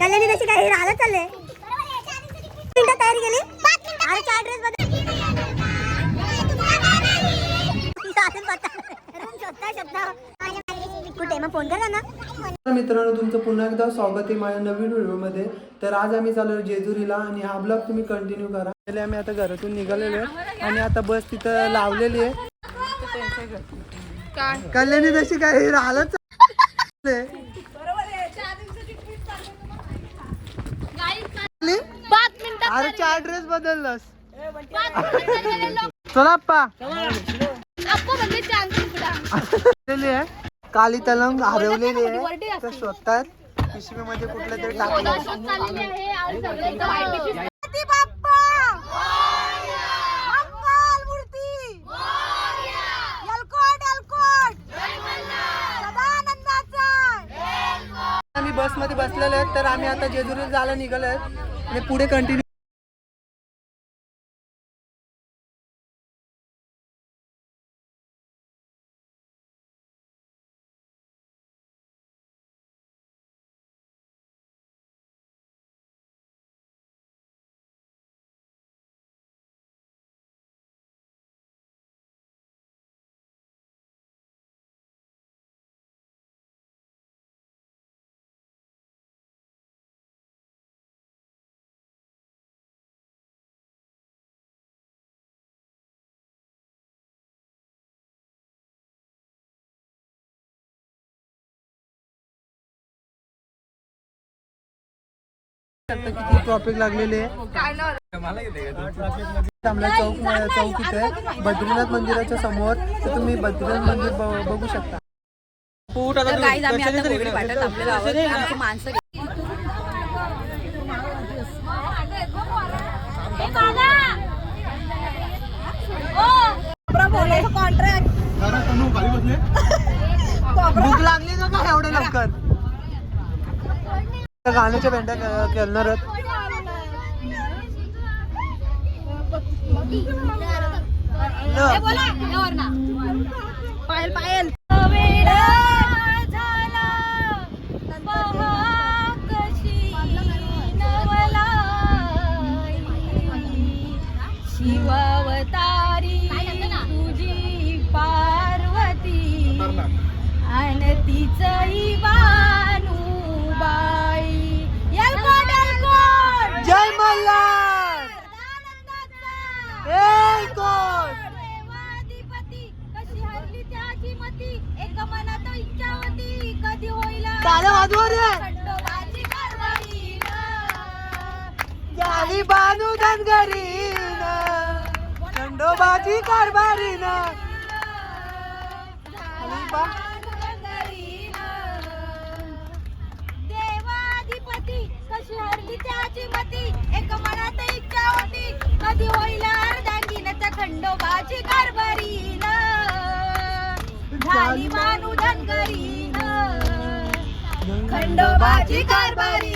कल्याणी कशी काय राहिलं चाललंय मिनिटं तयारी केली. अरे ड्रेस बदल कुठे? मग फोन करा ना मित्रांनो तुमचं पुन्हा एकदा स्वागत आहे माझ्या नवीन व्हिडिओमध्ये. तर आज आम्ही चाललो जेजुरीला आणि हा ब्लॉग तुम्ही कंटिन्यू करा. पहिले आम्ही आता घरातून निघालेलो आहे आणि आता बस तिथं लावलेली आहे. कल्याणी तशी काय राहिलंच पाच मिनिटात अरे चार ड्रेस बदललास. चला अप्पा हरवलेली आहे. काली तलंग हरवलेली आहे. तर शोधतात. पिशवी मध्ये कुठल्या तरी टाकलं. चाललेली आहे. आणि सगळे इथं मंगल मूर्ती एलकोट एलकोट! सदानंदाचा! आम्ही बसमध्ये बसलेलो आहेत तर आम्ही आता जेजुरीला जायला निघालो आहेत. आणि पुढे कंटिन्यू किती ट्रॉफिक लागलेली आहे थांबला चौक चौक इथे आहे. बद्रीनाथ मंदिराच्या समोर तर तुम्ही बद्रीनाथ मंदिर बघू शकता. माणसं भूक लागली ना का एवढं लवकर? गाण्याच्या बँड्या क- खेळणार. पायल पायल. तिथे त्याची मती एक मनात इच्छा होती. कधी होईल अर्धांगिनच्या खंडोबाची कारभारी झाली मानू धनगरीन. खंडोबाची कारभारी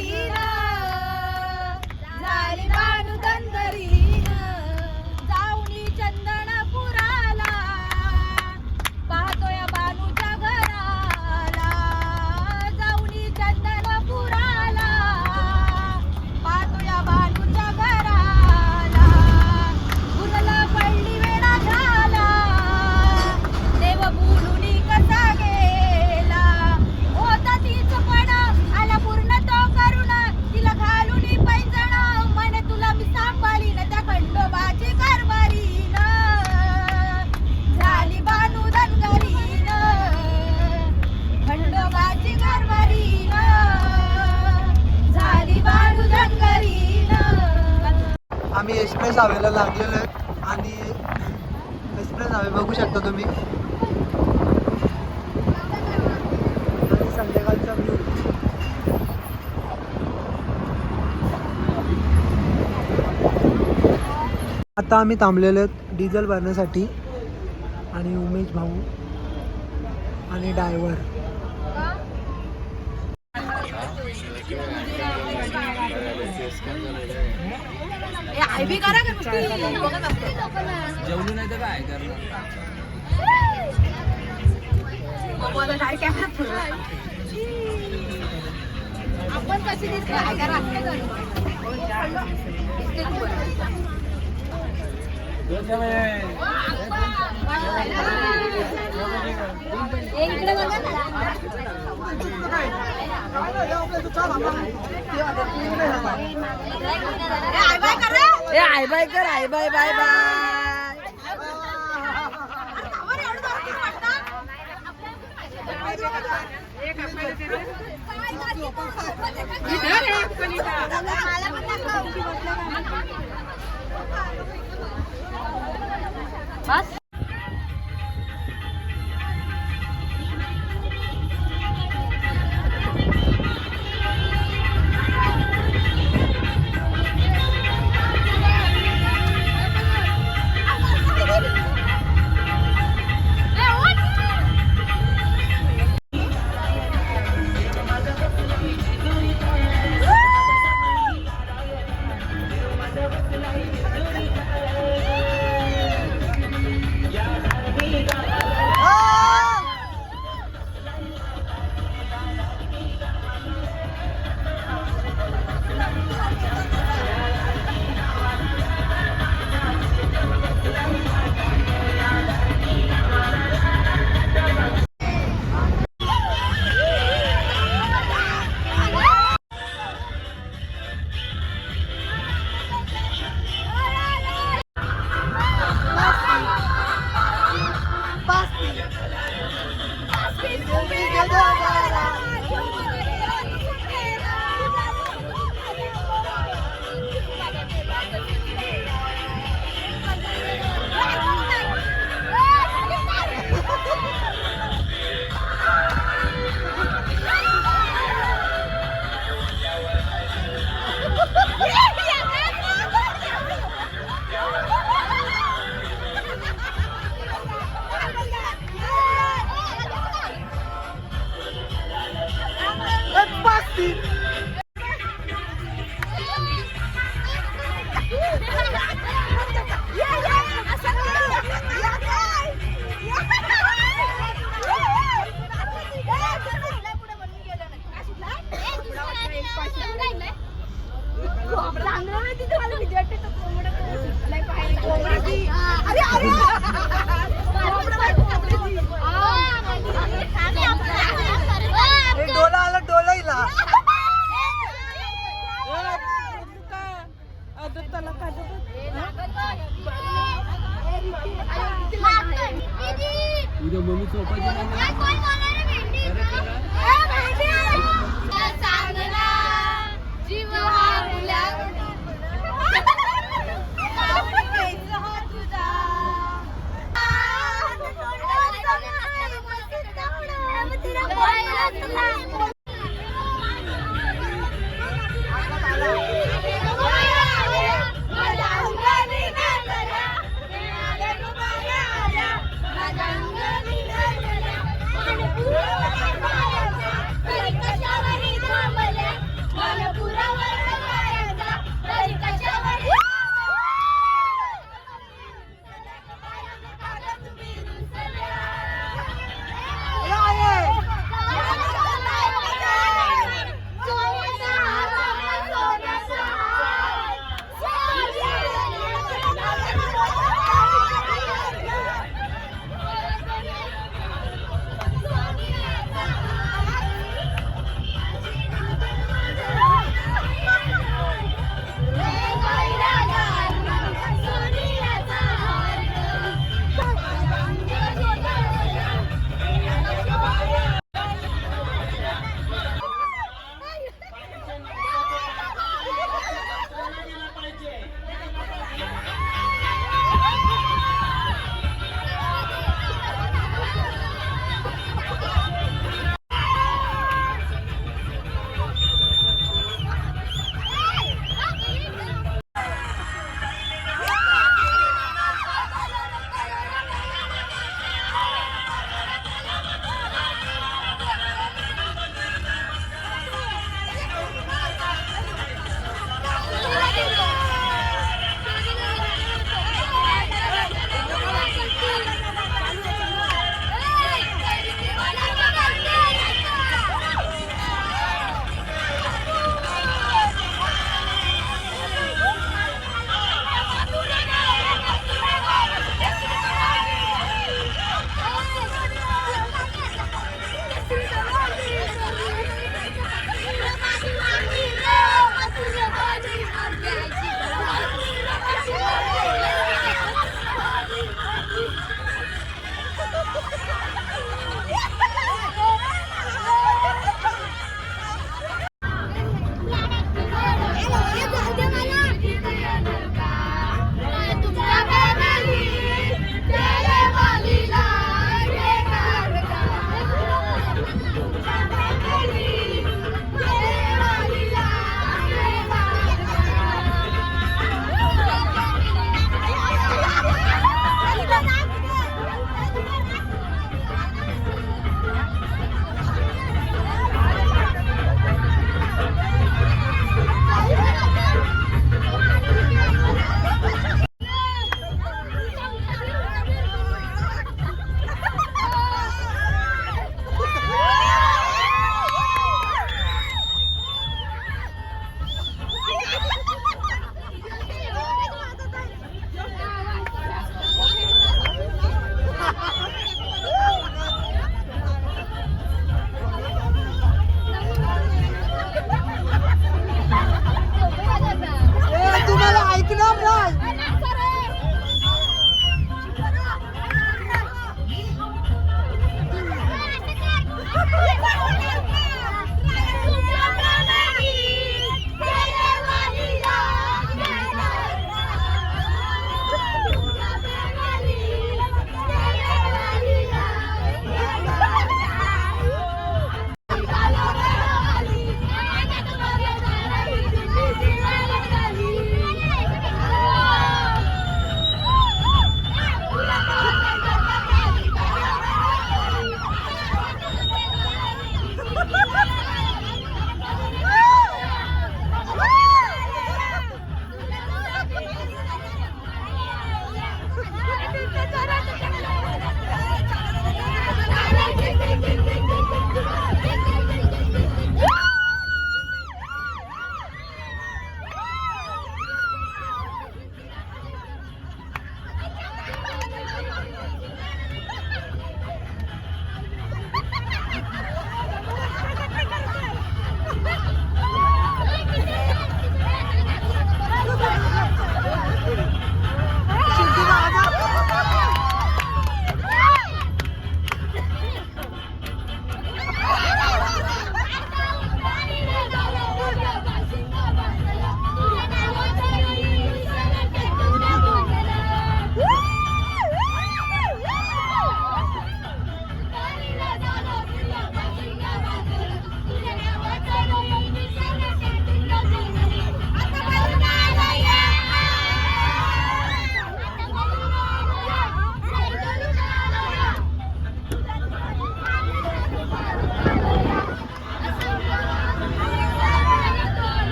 एक्सप्रेस हवेला लागलेलो आहे. आणि एक्सप्रेस हवे बघू शकता तुम्ही. आणि संध्याकाळचा व्ह्यू आता आम्ही थांबलेलो आहेत डिझेल भरण्यासाठी. आणि उमेश भाऊ आणि डायव्हर करा नाही तर काय आपण कशी दिसतो इकडे बघा ना. आय बाय कर ए आय बाय कर बाय बाय बाय. बस.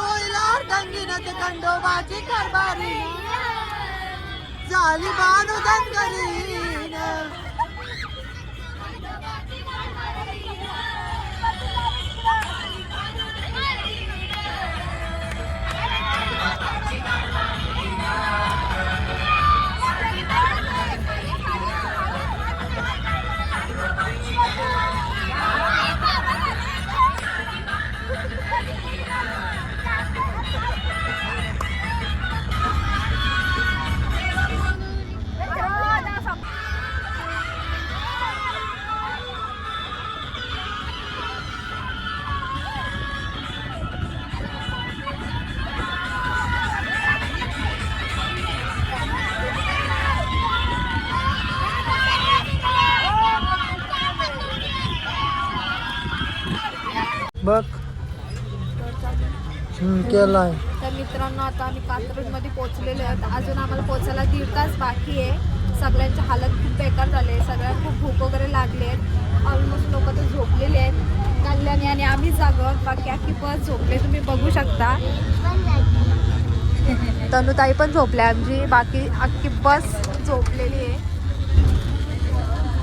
कशी होईल अर्धांगीन ते खंडोबाची कारभारी. झाली बानू धनगरीन बघ. हम्म, केलाय. तर मित्रांनो आता आम्ही कात्रजमध्ये पोहोचलेलो आहेत अजून आम्हाला पोहोचायला दीड तास बाकी आहे. सगळ्यांची हालत खूप बेकार झाली आहे. सगळ्यांना खूप भूक वगैरे लागले आहेत. ऑलमोस्ट लोक तर झोपलेले आहेत. कल्याणी आणि आम्ही जागं. बाकी अख्खी बस झोपले तुम्ही बघू शकता. तनुताई पण झोपल्या आमची. बाकी अख्खी बस झोपलेली आहे.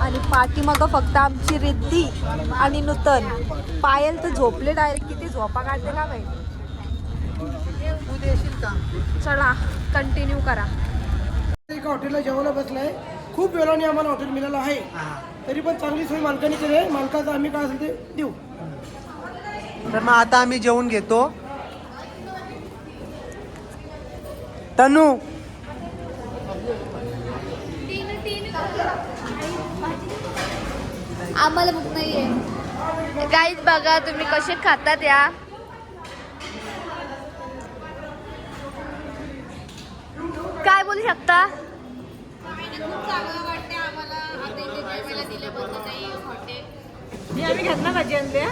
आणि पाठीमागं फक्त आमची रिद्धी आणि नूतन. पायल तर झोपले डायरेक्ट किती झोपा काढते का तू देशील का चला कंटिन्यू करा. एका हॉटेलला जेवायला बसलाय. खूप वेळाने आम्हाला हॉटेल मिळालं आहे. तरी पण चांगली सोय मालकाने केली आहे. मालकाचं आम्ही काय असेल ते देऊ. तर मग आता आम्ही जेवून घेतो. तनू. आम्हाला भूक नाहीये. काहीच बघा तुम्ही कसे खातात या. काय बोलू शकता?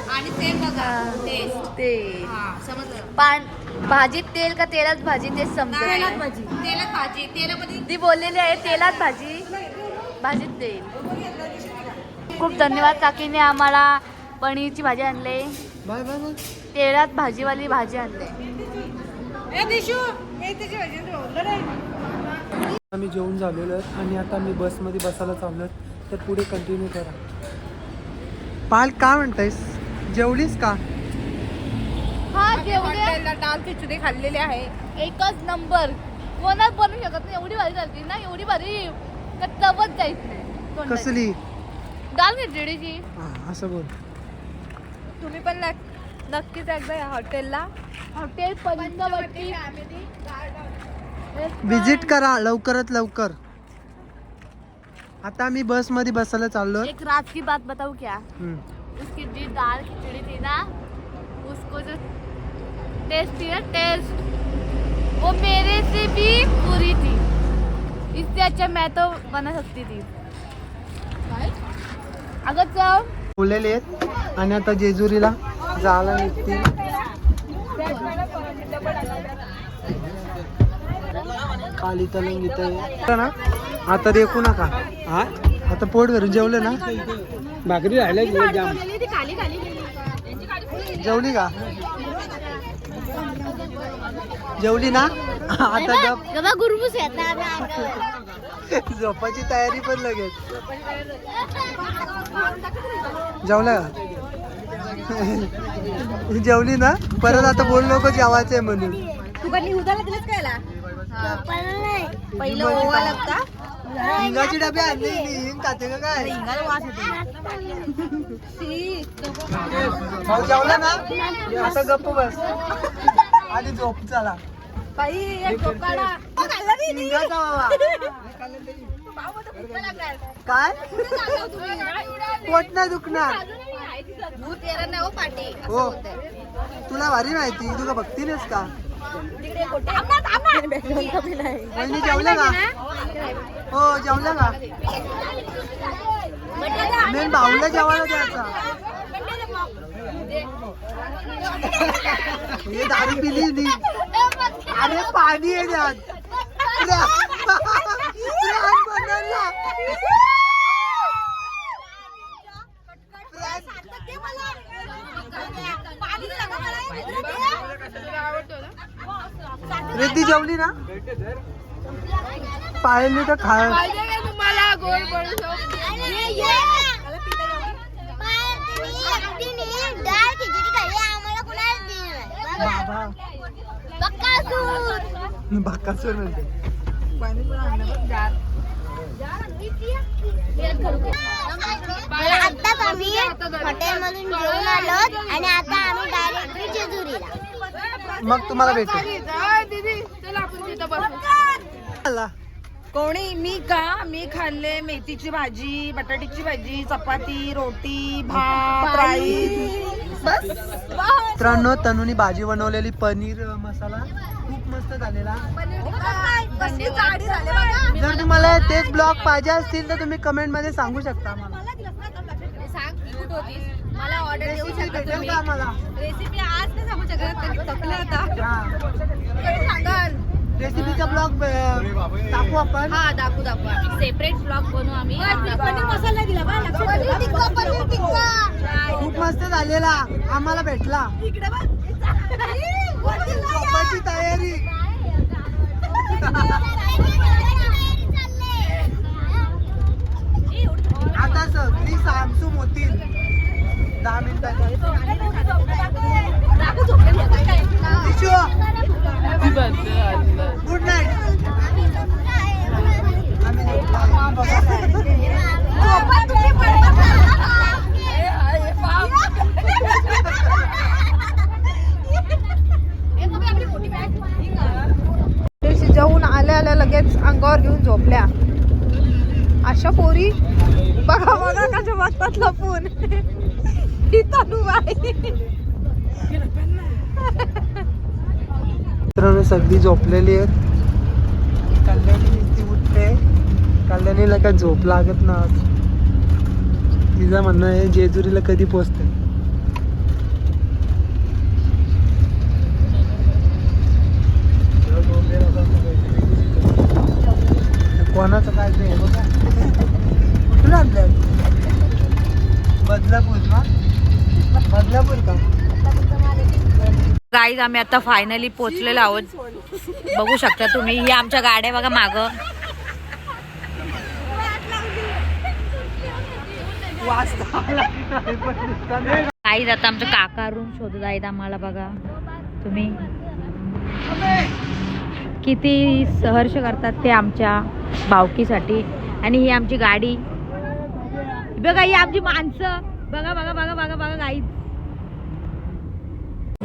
आणि ते बघा टेस्ट ते. पान भाजीत तेल का तेलात भाजी ते समजत तेलात भाजी. तेलात भाजी तेलामध्ये ती बोललेली आहे तेलात भाजी. भाजीत तेल. खूप धन्यवाद काकीने आम्हाला. पनीरची भाजी आणले. Bye bye bye. तेलात भाजीवाली भाजी आणले. आम्ही जेवून झालेलो आहेत आणि आता मी बसमध्ये बसायला चाललो तर पुढे कंटिन्यू करा. पाल का म्हणतायस? जेवलीस का? हा जेवढे डाल खिचडी खाल्लेली आहे. एकच नंबर. कोणाच बनवू शकत नाही. एवढी भारी झाली ना. एवढी भारी का चवच जायच. नाही तोंडाची. कसली? डाल खिचडीची. असं बोल. तुम्ही पण नक- नक्कीच एकदा या हॉटेलला. हॉटेल पंचवटी विजिट करा लवकरात लवकर. आता आम्ही बसमध्ये बसायला चाललो एक रात की बात बताऊ क्या. उसकी जी दाल खिचड़ी थी ना उसको जो टेस्ट थी ना टेस्ट वो मेरे से भी बुरी थी। इससे अच्छा मैं तो बना सकती थी। अगर चव बोललेले आहेत. आणि आता जेजुरीला जायला निघतील. खाली तलंग इथं ना आता देखू नका. हा? आता पोट भरून जेवलं ना? भाकरी राहिल्या जाम? जेवली का? जेवली ना? आता गप. गबा गुरबुस येतात. झोपाची तयारी पण लगेच. जेवला जेवली ना? परत आता बोल नको जेवायचंय म्हणून. तू कधी उदाला दिलंच कायला पहिलं ओवा लागता. हिंगाची डबे आणले हिंग खाते का काय? भाऊ जेवला ना? आता गप्प बस. आणि झोप चला. बाई हिंगाचा बाबा काय? पोट नाही दुखणार. हो. तुला भारी माहिती तुला का बघती का? बहिणी जेवल्या का? हो जेवल्या का? मेन भाऊला जेवायला द्यायचा. हे दारू पिली अरे पाणी आहे त्यात. रिद्धी जेवली ना? पाहिली तर खा तुम्हाला गोड गोड बाकासूर म्हणते. आताच आम्ही हॉटेल मधून जेवून आलो आणि आता आम्ही डायरेक्ट जेजुरीला मग तुम्हाला भेटू. कोणी मी का? मी खाल्ले मेथीची भाजी बटाट्याची भाजी चपाती रोटी भात राईस. मित्रांनो तनुनी भाजी बनवलेली पनीर मसाला खूप मस्त झालेला. जर तुम्हाला तेच ब्लॉग पाहिजे असतील तर तुम्ही कमेंटमध्ये सांगू शकता आम्हाला. सांग कुठं होतीस? मला ऑर्डर देऊ रेसिपी शकता भेटेल तुम्ही? का आम्हाला? रेसिपी आज नाही सांगू शकत कधी थकले आता सांगाल. रेसिपीचा ब्लॉग टाकू आपण? हा दाखवू दाखवू. सेपरेट ब्लॉग बनवू आम्ही. मसाला दिला खूप मस्त झालेला. आम्हाला भेटला. झोपायची तयारी. आता सगळी सामसूम होतील दहा मिनिटात गुड नाईट शिजवून आल्या आल्या लगेच अंगावर घेऊन झोपल्या. अशा पोरी. बघा बघा कशा बघतात लपून. मित्रांनो सगळी झोपलेली आहेत. कल्याणी नुसती उठते. कल्याणीला काय झोप लागत ना तिचं म्हणणं आहे जेजुरीला कधी पोचते कोणाचं काय ते आहे बघा कुठून आणलं बदलापूर ना बदलापूर का गाईज आम्ही आता फायनली पोचलेलो आहोत. बघू शकता तुम्ही ही आमच्या गाड्या बघा माग. गाईज आता आमच्या काका रूम शोधत आहेत आम्हाला बघा. तुम्ही? किती सहर्ष करतात ते आमच्या भावकीसाठी. आणि ही आमची गाडी. बघा ही आमची माणसं. बघा बघा बघा बघा बघा गाईज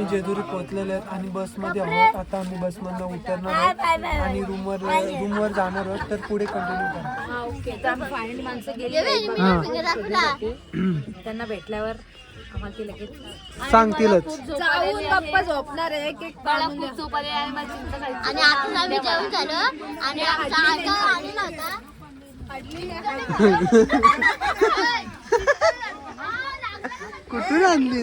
मी जेजुरी पोहोचलेले आहेत आणि बसमध्ये आहोत. आता आम्ही बसमधनं उतरणार आहोत. आणि रूमवर रूमवर जाणार आहोत. तर पुढे कंटिन्यू करा. त्यांना भेटल्यावर आम्हाला ते लगेच सांगतीलच. जाऊन गप्पा झोपणार आहे. एक एक आणि आता आम्ही जेवण झालं. आणि आमचा आटा आलेला होता. कुठून आणली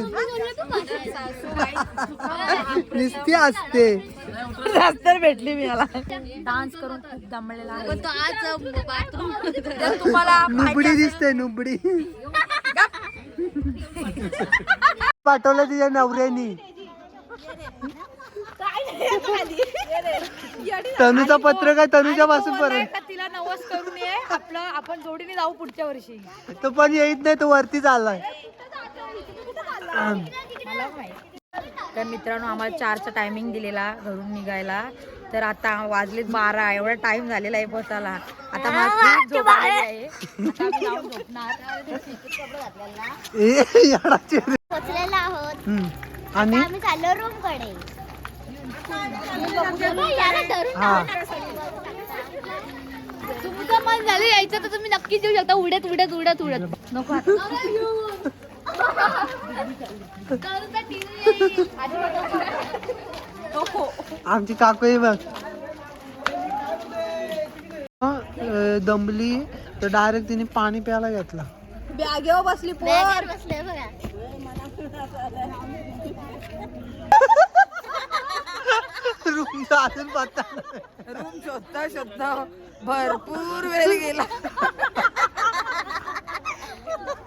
नुसती असते रस्त्यावर भेटली मी मला डान्स करून खूप दमलेला आहे. तो आज बाथरूम जर तुम्हाला नुबडी दिसते नुबडी. पाठवलं तिच्या नवऱ्यानी. तनुचा पत्र काय? तनुच्या पासून पर्यंत. तिला नवस करून ये आपलं आपण जोडीने जाऊ पुढच्या वर्षी. तो पण येत नाही तो वरती चाललाय. तर मित्रांनो आम्हाला चारचा टायमिंग दिलेला घरून निघायला. तर आता वाजलेत बारा एवढा टाइम झालेला आहे बसायला. आता. पोचलेलो आहोत. हम्म. आणि? आम्ही चाललो रूमकडे याला धरून हा. तुमचं मन झालं यायचं तर तुम्ही नक्कीच येऊ शकता. उडत उडत उडत उडत. नको आमची काकू आहे बघ. दमली तर डायरेक्ट तिने पाणी प्यायला घेतला. बॅगेवर बसली पोर. बॅगवर बसले बघा. रूम अजून पत्ता. रूम शोधता शोधता भरपूर वेळ गेला.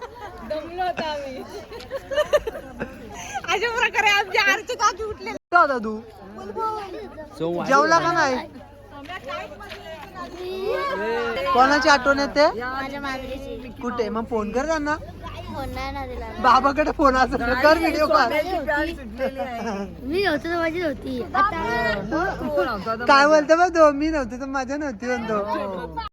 अशा प्रकारे आमच्या आरची काकी उठले. होता तू जेवला का नाही? कोणाची आठवण येते? कुठे? मग फोन कर त्यांना. बाबाकडे फोन असेल तर कर व्हिडिओ कॉल मी होतो तर माझी होती. आता काय बोलतो बघ तो? मी नव्हती तर माझ्या नव्हती म्हणतो.